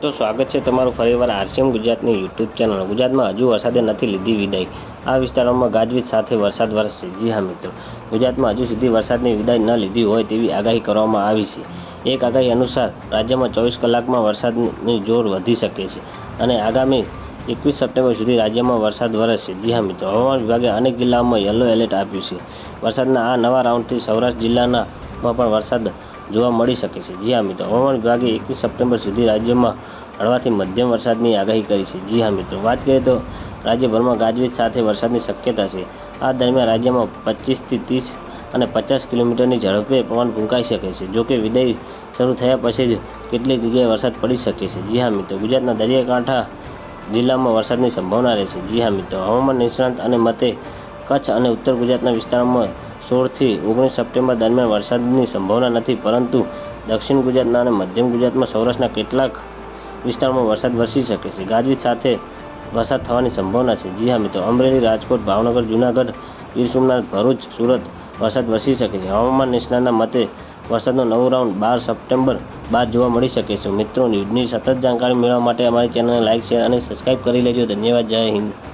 તો સ્વાગત છે તમારું ફરીવાર આરસીએમ ગુજરાતની યુટ્યુબ ચેનલ. ગુજરાતમાં હજુ વરસાદે નથી લીધી વિદાય. આ વિસ્તારોમાં ગાજવીજ સાથે વરસાદ વરસશે. જી હા મિત્રો. ગુજરાતમાં હજુ સુધી વરસાદની વિદાય ન લીધી હોય તેવી આગાહી કરવામાં આવી છે. એક આગાહી અનુસાર રાજ્યમાં ચોવીસ કલાકમાં વરસાદની જોર વધી શકે છે અને આગામી એકવીસ સપ્ટેમ્બર સુધી રાજ્યમાં વરસાદ વરસશે. જી હા મિત્રો. હવામાન વિભાગે અનેક જિલ્લાઓમાં યલો એલર્ટ આપ્યું છે. વરસાદના આ નવા રાઉન્ડથી સૌરાષ્ટ્ર જિલ્લાના માં પણ વરસાદ જોવા મળી શકે છે. જી હા, મિત્રો. હવામાન વિભાગે એકવીસ સપ્ટેમ્બર સુધી રાજ્યમાં હળવાથી મધ્યમ વરસાદની આગાહી કરી છે. જી હા, મિત્રો. વાત કરીએ તો રાજ્યભરમાં ગાજવીજ સાથે વરસાદની શક્યતા છે. આ દરમિયાન રાજ્યમાં પચીસથી ત્રીસ અને પચાસ કિલોમીટરની ઝડપે પવન ફૂંકાઈ શકે છે. જોકે વિદાય શરૂ થયા પછી જ કેટલીક જગ્યાએ વરસાદ પડી શકે છે. જી હા, મિત્રો. ગુજરાતના દરિયાકાંઠા જિલ્લામાં વરસાદની સંભાવના રહેશે જી હા, મિત્રો. હવામાન નિષ્ણાંત અને મતે કચ્છ અને ઉત્તર ગુજરાતના વિસ્તારોમાં સોળથી ઓગણીસ સપ્ટેમ્બર દરમિયાન વરસાદની સંભાવના નથી, પરંતુ દક્ષિણ ગુજરાતના અને મધ્યમ ગુજરાતમાં સૌરાષ્ટ્રના કેટલાક વિસ્તારોમાં વરસાદ વરસી શકે છે. ગાજવીજ સાથે વરસાદ થવાની સંભાવના છે. જી હા મિત્રો, અમરેલી, રાજકોટ, ભાવનગર, જૂનાગઢ, ગીર સોમનાથ, ભરૂચ, સુરત વરસાદ વરસી શકે છે. હવામાન નિષ્ણાતના મતે વરસાદનો નવો રાઉન્ડ બાર સપ્ટેમ્બર બાદ જોવા મળી શકે છે. મિત્રો, ન્યૂઝની સતત જાણકારી મેળવવા માટે અમારી ચેનલને લાઇક શેર અને સબસ્ક્રાઇબ કરી લેજો. ધન્યવાદ. જય હિન્દ.